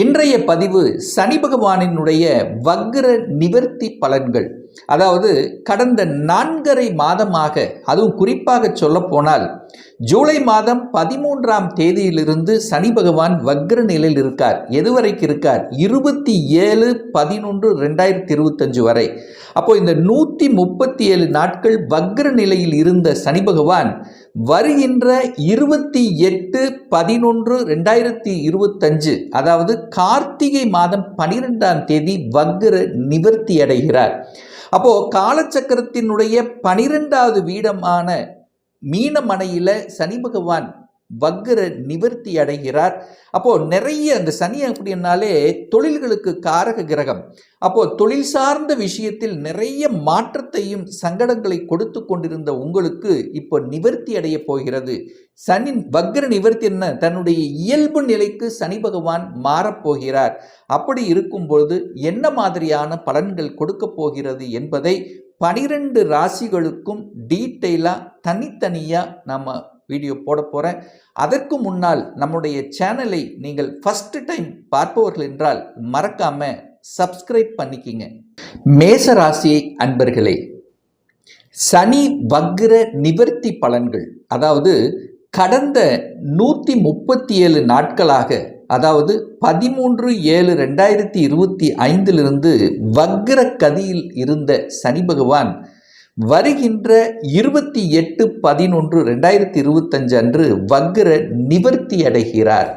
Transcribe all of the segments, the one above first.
இன்றைய பதிவு சனி பகவானினுடைய வக்ர நிவர்த்தி பலன்கள். அதாவது கடந்த நான்கரை மாதமாக அதுவும் குறிப்பாக சொல்லப்போனால் ஜூலை மாதம் பதிமூன்றாம் தேதியிலிருந்து சனி பகவான் வக்ர நிலையில் இருக்கார். எதுவரைக்கு இருக்கார்? இருபத்தி ஏழு பதினொன்று ரெண்டாயிரத்தி இருபத்தஞ்சு வரை. அப்போ இந்த நூற்றி முப்பத்தி ஏழு நாட்கள் வக்ர நிலையில் இருந்த சனி பகவான் வருகின்ற இருபத்தி எட்டு பதினொன்று ரெண்டாயிரத்தி இருபத்தஞ்சு அதாவது கார்த்திகை மாதம் பனிரெண்டாம் தேதி வக்ர நிவர்த்தி அடைகிறார். அப்போ காலச்சக்கரத்தினுடைய பனிரெண்டாவது வீடமான மீனமனையில் சனி பகவான் வக்ர நிவர்த்தி அடைகிறார். அப்போ நிறைய அந்த சனி அப்படின்னாலே தொழில்களுக்கு காரக கிரகம். அப்போ தொழில் சார்ந்த விஷயத்தில் நிறைய மாற்றத்தையும் சங்கடங்களை கொடுத்து கொண்டிருந்த உங்களுக்கு இப்போ நிவர்த்தி அடைய போகிறது. சனி வக்ர நிவர்த்தி என்ன? தன்னுடைய இயல்பு நிலைக்கு சனி பகவான் மாறப்போகிறார் அப்படி இருக்கும் பொழுது என்ன மாதிரியான பலன்கள் கொடுக்க போகிறது என்பதை பனிரெண்டு ராசிகளுக்கும் டீட்டெயிலாக தனித்தனியாக நம்ம வீடியோ போட போகிறேன் அதற்கு முன்னால் நம்முடைய சேனலை நீங்கள் ஃபஸ்ட்டு டைம் பார்ப்பவர்கள் என்றால் மறக்காமல் சப்ஸ்கிரைப் பண்ணிக்கிங்க. மேச ராசி அன்பர்களே சனி வக்ர நிவர்த்தி பலன்கள் அதாவது கடந்த நூற்றி முப்பத்தி ஏழு நாட்களாக அதாவது பதிமூன்று ஏழு ரெண்டாயிரத்தி இருபத்தி ஐந்திலிருந்து வக்ர கதியில் இருந்த சனி பகவான் வருகின்ற இருபத்தி எட்டு பதினொன்று ரெண்டாயிரத்தி இருபத்தஞ்சு அன்று வக்ர நிவர்த்தி அடைகிறார்.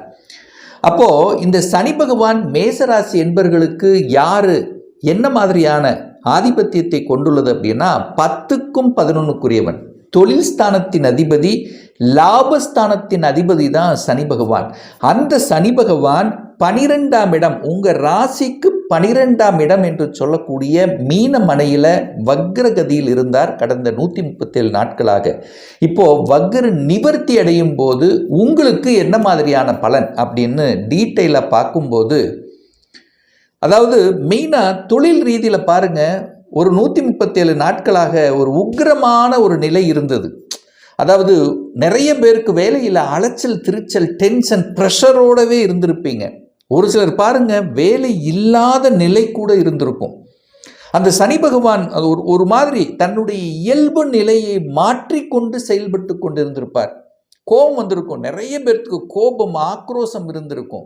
அப்போ இந்த சனி பகவான் மேசராசி என்பர்களுக்கு யாரு என்ன மாதிரியான ஆதிபத்தியத்தை கொண்டுள்ளது அப்படின்னா பத்துக்கும் பதினொன்னுக்குரியவன். தொழில் ஸ்தானத்தின் அதிபதி லாபஸ்தானத்தின் அதிபதி தான் சனி பகவான். அந்த சனி பகவான் பனிரெண்டாம் இடம் உங்கள் ராசிக்கு பனிரெண்டாம் இடம் என்று சொல்லக்கூடிய மீன மனையில் வக்ரகதியில் இருந்தார் கடந்த நூற்றி முப்பத்தேழு நாட்களாக. இப்போது வக்ர நிவர்த்தி அடையும் போது உங்களுக்கு என்ன மாதிரியான பலன் அப்படின்னு டீட்டெயிலாக பார்க்கும்போது அதாவது மெயினாக தொழில் ரீதியில் பாருங்கள் ஒரு நூற்றி முப்பத்தேழு நாட்களாக ஒரு உக்கிரமான ஒரு நிலை இருந்தது. அதாவது நிறைய பேருக்கு வேலையில் அலைச்சல் திருச்சல் டென்ஷன் ப்ரெஷரோடவே இருந்திருப்பீங்க. ஒரு சிலர் பாருங்க வேலை இல்லாத நிலை கூட இருந்திருக்கும். அந்த சனி பகவான் அது ஒரு ஒரு மாதிரி தன்னுடைய இயல்பு நிலையை மாற்றிக்கொண்டு செயல்பட்டு கொண்டு இருந்திருப்பார் கோபம் வந்திருக்கும். நிறைய பேர்த்துக்கு கோபம் ஆக்ரோஷம் இருந்திருக்கும்.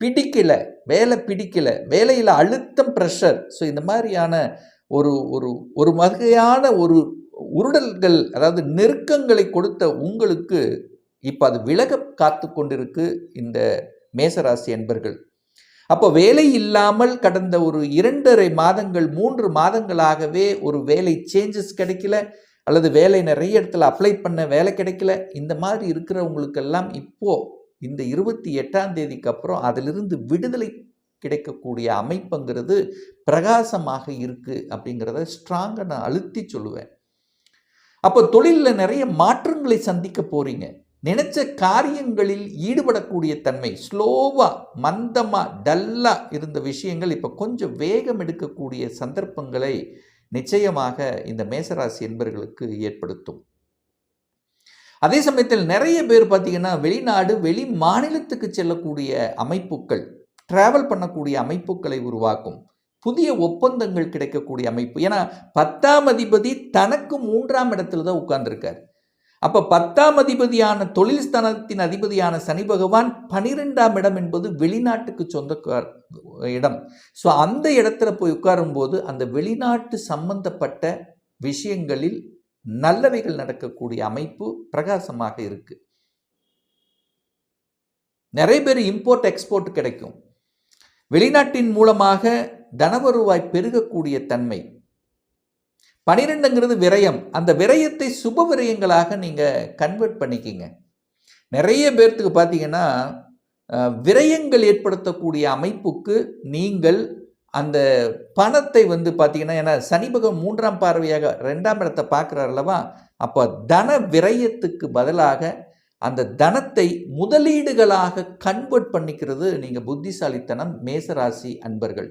பிடிக்கல வேலை பிடிக்கல வேலையில் அழுத்தம் ப்ரெஷர் ஸோ இந்த மாதிரியான ஒரு ஒரு ஒரு வகையான ஒரு உருடல்கள் அதாவது நெருக்கங்களை கொடுத்த உங்களுக்கு இப்போ அது விலக காத்து கொண்டிருக்கு இந்த மேசராசி என்பர்கள் அப்போ வேலை இல்லாமல் கடந்த ஒரு இரண்டரை மாதங்கள் மூன்று மாதங்களாகவே ஒரு வேலை சேஞ்சஸ் கிடைக்கல அல்லது வேலை நிறைய இடத்துல அப்ளை பண்ண வேலை கிடைக்கல. இந்த மாதிரி இருக்கிறவங்களுக்கெல்லாம் இப்போது இந்த இருபத்தி எட்டாம் தேதிக்கு அப்புறம் அதிலிருந்து விடுதலை கிடைக்கக்கூடிய அமைப்புங்கிறது பிரகாசமாக இருக்குது அப்படிங்கிறத ஸ்ட்ராங்காக நான் அழுத்தி சொல்லுவேன். அப்போ தொழிலில் நிறைய மாற்றங்களை சந்திக்க போகிறீங்க நினைச்ச காரியங்களில் ஈடுபடக்கூடிய தன்மை ஸ்லோவாக மந்தமாக டல்லாக இருந்த விஷயங்கள் இப்போ கொஞ்சம் வேகம் எடுக்கக்கூடிய சந்தர்ப்பங்களை நிச்சயமாக இந்த மேசராசி என்பர்களுக்கு ஏற்படுத்தும். அதே சமயத்தில் நிறைய பேர் பார்த்தீங்கன்னா வெளிநாடு வெளி மாநிலத்துக்கு செல்லக்கூடிய அமைப்புகள் டிராவல் பண்ணக்கூடிய அமைப்புகளை உருவாக்கும். புதிய ஒப்பந்தங்கள் கிடைக்கக்கூடிய அமைப்பு. ஏன்னா பத்தாம் அதிபதி தனக்கு மூன்றாம் இடத்துல தான் உட்கார்ந்துருக்கார். அப்போ பத்தாம் அதிபதியான தொழில் ஸ்தானத்தின் அதிபதியான சனி பகவான் பனிரெண்டாம் இடம் என்பது வெளிநாட்டுக்கு சொந்த இடம். ஸோ அந்த இடத்துல போய் உட்காரும்போது அந்த வெளிநாட்டு சம்பந்தப்பட்ட விஷயங்களில் நல்லவைகள் நடக்கக்கூடிய அமைப்பு பிரகாசமாக இருக்கு. நிறைய பேர் இம்போர்ட் எக்ஸ்போர்ட் கிடைக்கும். வெளிநாட்டின் மூலமாக தனவருவாய் பெருகக்கூடிய தன்மை. பனிரெண்டுங்கிறது விரயம். அந்த விரயத்தை சுப விரயங்களாக நீங்கள் கன்வெர்ட் பண்ணிக்கிங்க. நிறைய பேர்த்துக்கு பார்த்தீங்கன்னா விரயங்கள் ஏற்படுத்தக்கூடிய அமைப்புக்கு நீங்கள் அந்த பணத்தை வந்து பார்த்தீங்கன்னா ஏன்னா சனி பகவான் மூன்றாம் பார்வையாக ரெண்டாம் இடத்தை பார்க்குறாரு அல்லவா? அப்போ தன விரயத்துக்கு பதிலாக அந்த தனத்தை முதலீடுகளாக கன்வெர்ட் பண்ணிக்கிறது நீங்கள் புத்திசாலித்தனம் மேசராசி அன்பர்கள்.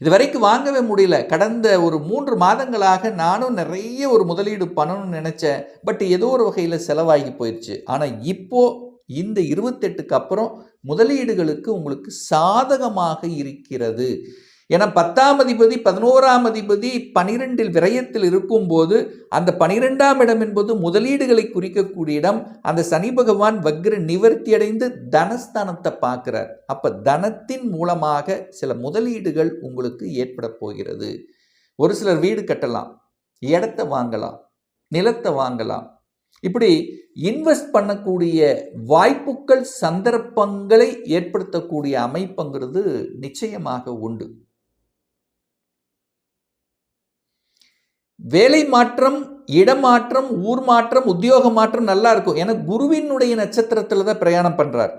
இது வரைக்கும் வாங்கவே முடியல. கடந்த ஒரு மூன்று மாதங்களாக நானும் நிறைய ஒரு முதலீடு பண்ணணும்னு நினச்சேன். பட் ஏதோ ஒரு வகையில் செலவாகி போயிடுச்சு ஆனால் இப்போது இந்த இருபத்தெட்டுக்கு அப்புறம் முதலீடுகளுக்கு உங்களுக்கு சாதகமாக இருக்கிறது. ஏன்னா பத்தாம் அதிபதி பதினோராம் அதிபதி பனிரெண்டில் விரயத்தில் இருக்கும்போது அந்த பனிரெண்டாம் இடம் என்பது முதலீடுகளை குறிக்கக்கூடிய இடம். அந்த சனி பகவான் வக்ர நிவர்த்தி அடைந்து தனஸ்தானத்தை பார்க்கிறார். அப்போ தனத்தின் மூலமாக சில முதலீடுகள் உங்களுக்கு ஏற்பட போகிறது. ஒரு சிலர் வீடு கட்டலாம் இடத்த வாங்கலாம் நிலத்தை வாங்கலாம். இப்படி இன்வெஸ்ட் பண்ணக்கூடிய வாய்ப்புகள் சந்தர்ப்பங்களை ஏற்படுத்தக்கூடிய அமைப்புங்கிறது நிச்சயமாக உண்டு. வேலை மாற்றம் இடமாற்றம் ஊர் மாற்றம் உத்தியோக மாற்றம் நல்லா இருக்கும். ஏன்னா குருவினுடைய நட்சத்திரத்தில் தான் பிரயாணம் பண்ணுறார்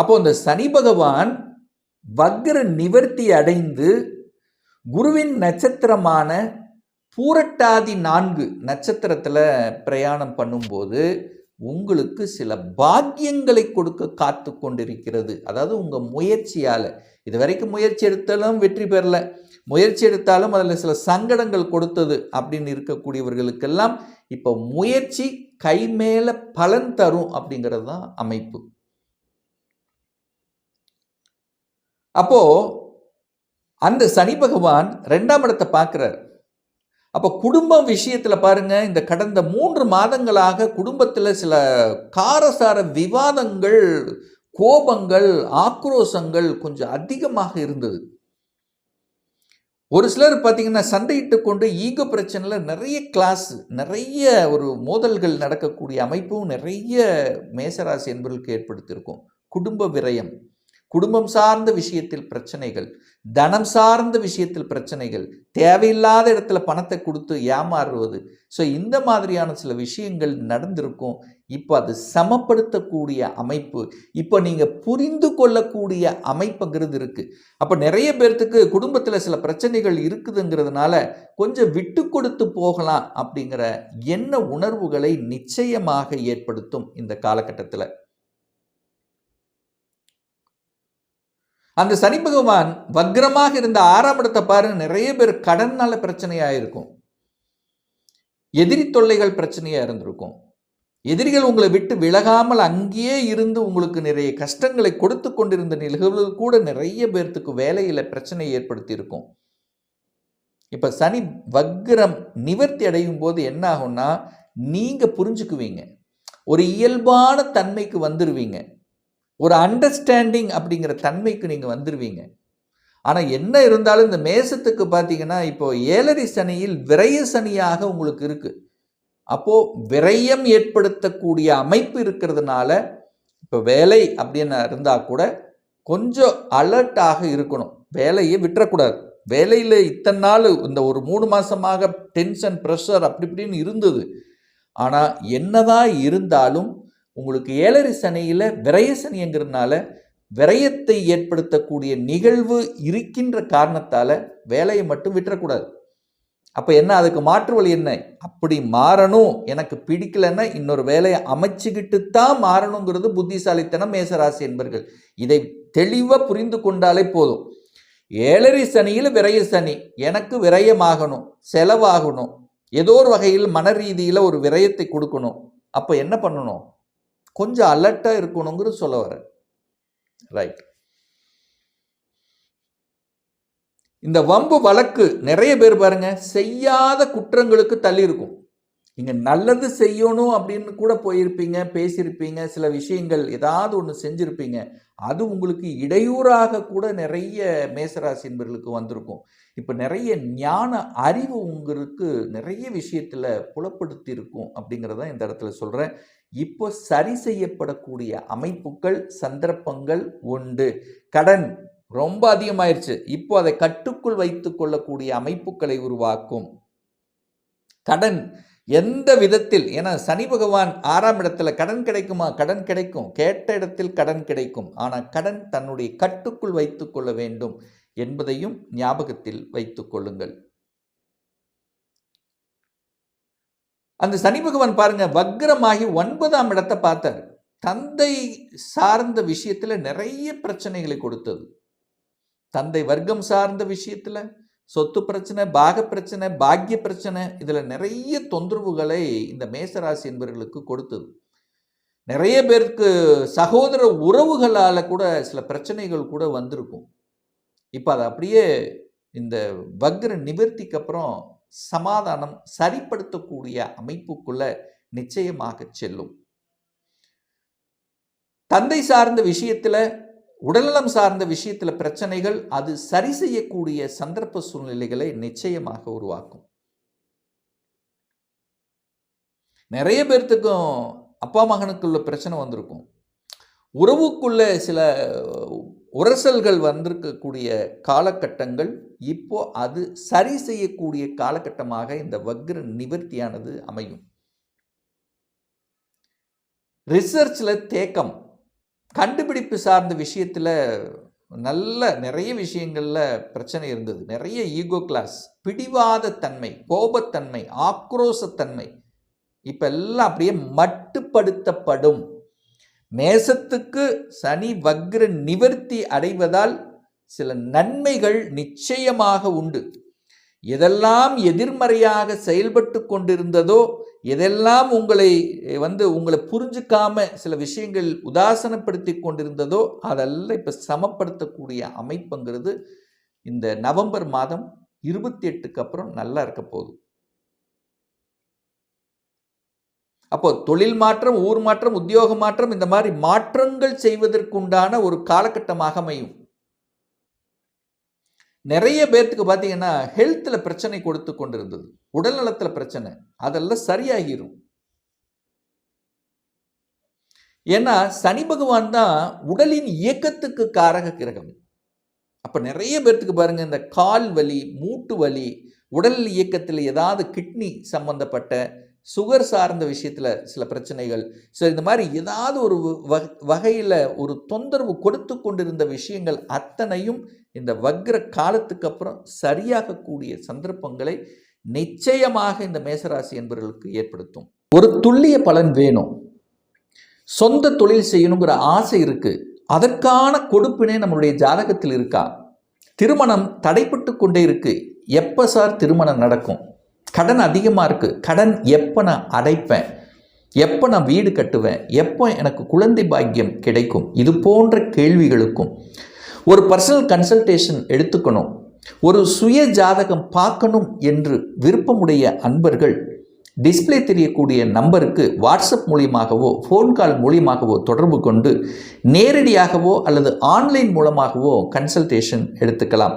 அப்போ இந்த சனி பகவான் வக்ர நிவர்த்தி அடைந்து குருவின் நட்சத்திரமான பூரட்டாதி நான்கு நட்சத்திரத்தில் பிரயாணம் பண்ணும்போது உங்களுக்கு சில பாக்கியங்களை கொடுக்க காத்து கொண்டிருக்கிறது. அதாவது உங்கள் முயற்சியால். இது வரைக்கும் முயற்சி எடுத்தாலும் வெற்றி பெறலை. முயற்சி எடுத்தாலும் அதில் சில சங்கடங்கள் கொடுத்தது அப்படின்னு இருக்கக்கூடியவர்களுக்கெல்லாம் இப்போ முயற்சி கை மேலே பலன் தரும் அப்படிங்கிறது தான் அமைப்பு. அப்போ அந்த சனி பகவான் ரெண்டாம் இடத்தை பார்க்குறார். அப்போ குடும்பம் விஷயத்தில் பாருங்கள் இந்த கடந்த மூன்று மாதங்களாக குடும்பத்தில் சில காரசார விவாதங்கள் கோபங்கள் ஆக்ரோஷங்கள் கொஞ்சம் அதிகமாக இருந்தது. ஒரு சிலர் பார்த்தீங்கன்னா சண்டையிட்டு கொண்டு ஈகோ பிரச்சனையில் நிறைய கிளாஸ் நிறைய ஒரு மோதல்கள் நடக்கக்கூடிய அமைப்பும் நிறைய மேசராசி என்பவர்களுக்கு ஏற்படுத்தியிருக்கும். குடும்ப விரயம். குடும்பம் சார்ந்த விஷயத்தில் பிரச்சனைகள் தனம் சார்ந்த விஷயத்தில் பிரச்சனைகள் தேவையில்லாத இடத்துல பணத்தை கொடுத்து ஏமாறுவது. ஸோ இந்த மாதிரியான சில விஷயங்கள் நடந்திருக்கும். இப்போ அது சமப்படுத்தக்கூடிய அமைப்பு. இப்போ நீங்கள் புரிந்து கொள்ளக்கூடிய அமைப்புங்கிறது இருக்குது அப்போ நிறைய பேர்த்துக்கு குடும்பத்தில் சில பிரச்சனைகள் இருக்குதுங்கிறதுனால கொஞ்சம் விட்டு கொடுத்து போகலாம் அப்படிங்கிற என்ன உணர்வுகளை நிச்சயமாக ஏற்படுத்தும் இந்த காலகட்டத்தில். அந்த சனி பகவான் வக்ரமாக இருந்த ஆறாம் இடத்தை பாருங்க நிறைய பேர் கடன்னால பிரச்சனையாக இருக்கும் எதிரி தொல்லைகள் பிரச்சனையாக இருந்திருக்கும். எதிரிகள் உங்களை விட்டு விலகாமல் அங்கேயே இருந்து உங்களுக்கு நிறைய கஷ்டங்களை கொடுத்து கொண்டிருந்த நிகழ்வுகள் கூட நிறைய பேர்த்துக்கு வேலையில் பிரச்சனை ஏற்படுத்தியிருக்கும். இப்போ சனி வக்ரம் நிவர்த்தி அடையும் போது என்ன ஆகும்னா நீங்கள் புரிஞ்சுக்குவீங்க. ஒரு இயல்பான தன்மைக்கு வந்துடுவீங்க ஒரு அண்டர்ஸ்டாண்டிங் அப்படிங்கிற தன்மைக்கு நீங்கள் வந்துடுவீங்க ஆனால் என்ன இருந்தாலும் இந்த மேசத்துக்கு பார்த்தீங்கன்னா இப்போ ஏழரை சனியில் விரய சனியாக உங்களுக்கு இருக்குது அப்போது விரயம் ஏற்படுத்தக்கூடிய அமைப்பு இருக்கிறதுனால இப்போ வேலை அப்படின்னு இருந்தால் கூட கொஞ்சம் அலர்ட்டாக இருக்கணும். வேலையை விட்டுறக்கூடாது. வேலையில் இத்தனை நாள் இந்த ஒரு மூணு மாதமாக டென்ஷன் ப்ரெஷர் அப்படி இப்படின்னு இருந்தது. ஆனால் என்னதான் இருந்தாலும் உங்களுக்கு ஏழரை சனியில் விரய சனிங்கிறதுனால விரயத்தை ஏற்படுத்தக்கூடிய நிகழ்வு இருக்கின்ற காரணத்தால் வேலையை மட்டும் விட்டுறக்கூடாது. அப்போ என்ன அதுக்கு மாற்று வழி என்ன? அப்படி மாறணும். எனக்கு பிடிக்கலன்னா இன்னொரு வேலையை அமைச்சுக்கிட்டு தான் மாறணுங்கிறது புத்திசாலித்தனம் மேசராசி என்பர்கள். இதை தெளிவாக புரிந்து கொண்டாலே போதும். ஏழரை சனியில் விரய சனி. எனக்கு விரயமாகணும் செலவாகணும். ஏதோ ஒரு வகையில் மன ரீதியில் ஒரு விரயத்தை கொடுக்கணும். அப்போ என்ன பண்ணணும்? கொஞ்சம் அலர்ட்டாக இருக்கணுங்கிறது சொல்ல வரேன் ரைட் இந்த வம்பு வழக்கு நிறைய பேர் பாருங்க செய்யாத குற்றங்களுக்கு தள்ளி இருக்கும். நீங்கள் நல்லது செய்யணும் அப்படின்னு கூட போயிருப்பீங்க பேசியிருப்பீங்க சில விஷயங்கள் ஏதாவது ஒன்று செஞ்சுருப்பீங்க. அது உங்களுக்கு இடையூறாக கூட நிறைய மேசராசி என்பர்களுக்கு வந்திருக்கும். இப்போ நிறைய ஞான அறிவு உங்களுக்கு நிறைய விஷயத்தில் புலப்படுத்தி இருக்கும் அப்படிங்கிறத இந்த இடத்துல சொல்கிறேன் இப்போ சரி செய்யப்படக்கூடிய அமைப்புகள் சந்தர்ப்பங்கள் உண்டு. கடன் ரொம்ப அதிகமாயிருச்சு. இப்போ அதை கட்டுக்குள் வைத்து கொள்ளக்கூடிய அமைப்புகளை உருவாக்கும். கடன் எந்த விதத்தில் ஏன்னா சனி பகவான் ஆறாம் இடத்துல கடன் கிடைக்குமா? கடன் கிடைக்கும். கேட்ட இடத்தில் கடன் கிடைக்கும். ஆனால் கடன் தன்னுடைய கட்டுக்குள் வைத்து கொள்ள வேண்டும் என்பதையும் ஞாபகத்தில் வைத்துக் கொள்ளுங்கள். அந்த சனி பகவான் பாருங்க வக்ரமாகி ஒன்பதாம் இடத்தை பார்த்தார். தந்தை சார்ந்த விஷயத்தில் நிறைய பிரச்சனைகளை கொடுத்தது. தந்தை வர்க்கம் சார்ந்த விஷயத்தில் சொத்து பிரச்சனை பாக பிரச்சனை பாக்கிய பிரச்சனை இதில் நிறைய தொந்தரவுகளை இந்த மேசராசி என்பவர்களுக்கு கொடுத்தது. நிறைய பேருக்கு சகோதர உறவுகளால் கூட சில பிரச்சனைகள் கூட வந்திருக்கும். இப்போ அதை அப்படியே இந்த வக்ர நிவர்த்திக்கு அப்புறம் சமாதானம் சரிப்படுத்தக்கூடிய அமைப்புக்குள்ள நிச்சயமாக செல்லும். தந்தை சார்ந்த விஷயத்தில் உடல்நலம் சார்ந்த விஷயத்தில் பிரச்சனைகள் அது சரி செய்யக்கூடிய சந்தர்ப்ப சூழ்நிலைகளை நிச்சயமாக உருவாக்கும். நிறைய பேர்த்துக்கும் அப்பா மகனுக்குள்ள பிரச்சனை வந்திருக்கும். உறவுக்குள்ள சில உரசல்கள் வந்திருக்கக்கூடிய காலகட்டங்கள் இப்போ அது சரி செய்யக்கூடிய காலகட்டமாக இந்த வக்ர நிவர்த்தியானது அமையும். ரிசர்ச்சில் தேக்கம் கண்டுபிடிப்பு சார்ந்த விஷயத்தில் நல்ல நிறைய விஷயங்களில் பிரச்சனை இருந்தது. நிறைய ஈகோ கிளாஸ் பிடிவாத தன்மை கோபத்தன்மை ஆக்ரோசத்தன்மை இப்போ எல்லாம் அப்படியே மட்டுப்படுத்தப்படும். மேசத்துக்கு சனி வக்ர நிவர்த்தி அடைவதால் சில நன்மைகள் நிச்சயமாக உண்டு. எதெல்லாம் எதிர்மறையாக செயல்பட்டு கொண்டிருந்ததோ எதெல்லாம் உங்களை வந்து உங்களை புரிஞ்சுக்காம சில விஷயங்கள் உதாசனப்படுத்தி கொண்டிருந்ததோ அதெல்லாம் இப்போ சமப்படுத்தக்கூடிய அமைப்புங்கிறது இந்த நவம்பர் மாதம் இருபத்தி எட்டுக்கு அப்புறம் நல்லா இருக்க போகுது. அப்போ தொழில் மாற்றம் ஊர் மாற்றம் உத்தியோக மாற்றம் இந்த மாதிரி மாற்றங்கள் செய்வதற்குண்டான ஒரு காலகட்டமாக அமையும். நிறைய பேர்த்துக்கு பார்த்தீங்கன்னா ஹெல்த்தில் பிரச்சனை கொடுத்து கொண்டிருந்தது. உடல்நலத்தில் பிரச்சனை. அதெல்லாம் சரியாகிரும். ஏன்னா சனி பகவான் தான் உடலின் இயக்கத்துக்கு காரக கிரகம். அப்போ நிறைய பேர்த்துக்கு பாருங்க இந்த கால் வலி மூட்டு வலி உடல் இயக்கத்தில் ஏதாவது கிட்னி சம்பந்தப்பட்ட சுகர் சார்ந்த விஷயத்தில் சில பிரச்சனைகள். ஸோ இந்த மாதிரி ஏதாவது ஒரு வகையில் ஒரு தொந்தரவு கொடுத்து கொண்டிருந்த விஷயங்கள் அத்தனையும் இந்த வக்ர காலத்துக்கு அப்புறம் சரியாகக்கூடிய சந்தர்ப்பங்களை நிச்சயமாக இந்த மேசராசி என்பவர்களுக்கு ஏற்படுத்தும். ஒரு துல்லிய பலன் வேணும். சொந்த தொழில் செய்யணுங்கிற ஆசை இருக்குது அதற்கான கொடுப்பினே நம்மளுடைய ஜாதகத்தில் இருக்கா? திருமணம் தடைப்பட்டு கொண்டே இருக்குது எப்போ சார் திருமணம் நடக்கும்? கடன் அதிகமாக இருக்குது கடன் எப்போ நான் அடைப்பேன்? எப்போ நான் வீடு கட்டுவேன்? எப்போ எனக்கு குழந்தை பாக்கியம் கிடைக்கும்? இது போன்ற கேள்விகளுக்கும் ஒரு பர்சனல் கன்சல்டேஷன் எடுத்துக்கணும். ஒரு சுய ஜாதகம் பார்க்கணும் என்று விருப்பமுடைய அன்பர்கள் டிஸ்பிளே தெரியக்கூடிய நம்பருக்கு வாட்ஸ்அப் மூலியமாகவோ ஃபோன் கால் மூலியமாகவோ தொடர்பு கொண்டு நேரடியாகவோ அல்லது ஆன்லைன் மூலமாகவோ கன்சல்டேஷன் எடுத்துக்கலாம்.